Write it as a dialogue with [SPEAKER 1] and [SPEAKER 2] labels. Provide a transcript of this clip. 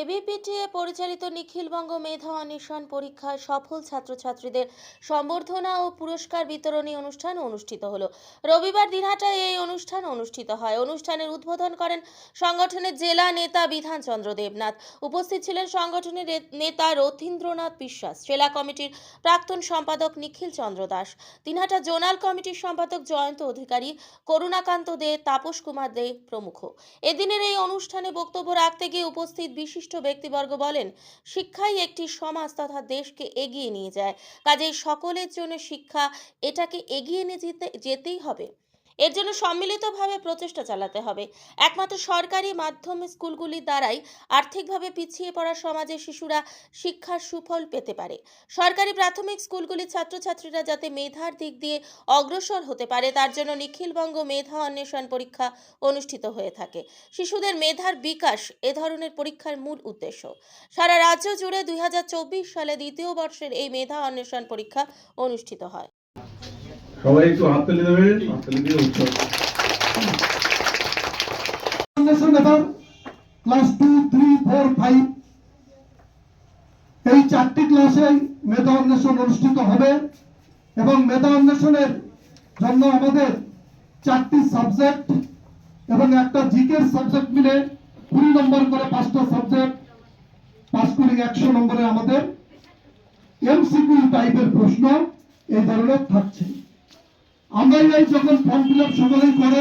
[SPEAKER 1] এবিপিটিএ পরিচালিত নিখিলবঙ্গ মেধা অন্বেষণ পরীক্ষায় সফল ছাত্রছাত্রীদের সম্বর্ধনা ও পুরস্কার বিতরণী অনুষ্ঠান অনুষ্ঠিত হলো। রবিবার দিনহাটায় এই অনুষ্ঠান অনুষ্ঠিত হয়। অনুষ্ঠানের উদ্বোধন করেন সংগঠনের জেলা নেতা বিধানচন্দ্র দেবনাথ। উপস্থিত ছিলেন সংগঠনের নেতা রথীন্দ্রনাথ বিশ্বাস, জেলা কমিটির প্রাক্তন সম্পাদক নিখিল চন্দ্র দাস, দিনহাটা জোনাল কমিটির সম্পাদক জয়ন্ত অধিকারী, করুণাকান্ত দে, তাপস কুমার দে প্রমুখ। এদিনের এই অনুষ্ঠানে বক্তব্য রাখতে গিয়ে উপস্থিত বিশিষ্ট ব্যক্তিবর্গ বলেন, শিক্ষাই একটি সমাজ তথা দেশকে এগিয়ে নিয়ে যায়। কাজেই সকলের জন্য শিক্ষা এটাকে এগিয়ে নিয়ে যেতে, যেতেই হবে। এর জন্য সম্মিলিতভাবে প্রচেষ্টা চালাতে হবে। একমাত্র সরকারি মাধ্যম স্কুলগুলির দ্বারাই আর্থিকভাবে পিছিয়ে পড়া সমাজের শিশুরা শিক্ষার সুফল পেতে পারে। সরকারি প্রাথমিক স্কুলগুলির ছাত্রছাত্রীরা যাতে মেধার দিক দিয়ে অগ্রসর হতে পারে, তার জন্য নিখিলবঙ্গ মেধা অন্বেষণ পরীক্ষা অনুষ্ঠিত হয়ে থাকে। শিশুদের মেধার বিকাশ এ ধরনের পরীক্ষার মূল উদ্দেশ্য। সারা রাজ্য জুড়ে দুই হাজার চব্বিশ সালে দ্বিতীয় বর্ষের এই মেধা অন্বেষণ পরীক্ষা অনুষ্ঠিত হয়।
[SPEAKER 2] সবাই একটু হাততালি দেবেন হাততালি দিয়ে উৎসব
[SPEAKER 3] class two three four five এই চারটি ক্লাসে মেধা অন্বেষণ অনুষ্ঠিত হবে এবং মেধা অন্বেষণের জন্য আমাদের চারটি সাবজেক্ট এবং একটা জিকের সাবজেক্ট মিলে কুড়ি নম্বর করে পাঁচটা সাবজেক্ট পাস করে একশো নম্বরে আমাদের এমসিকিউ টাইপের প্রশ্ন এই ধরনের থাকছে। আমরা এই যখন ফর্ম ফিল আপ সকলেই করে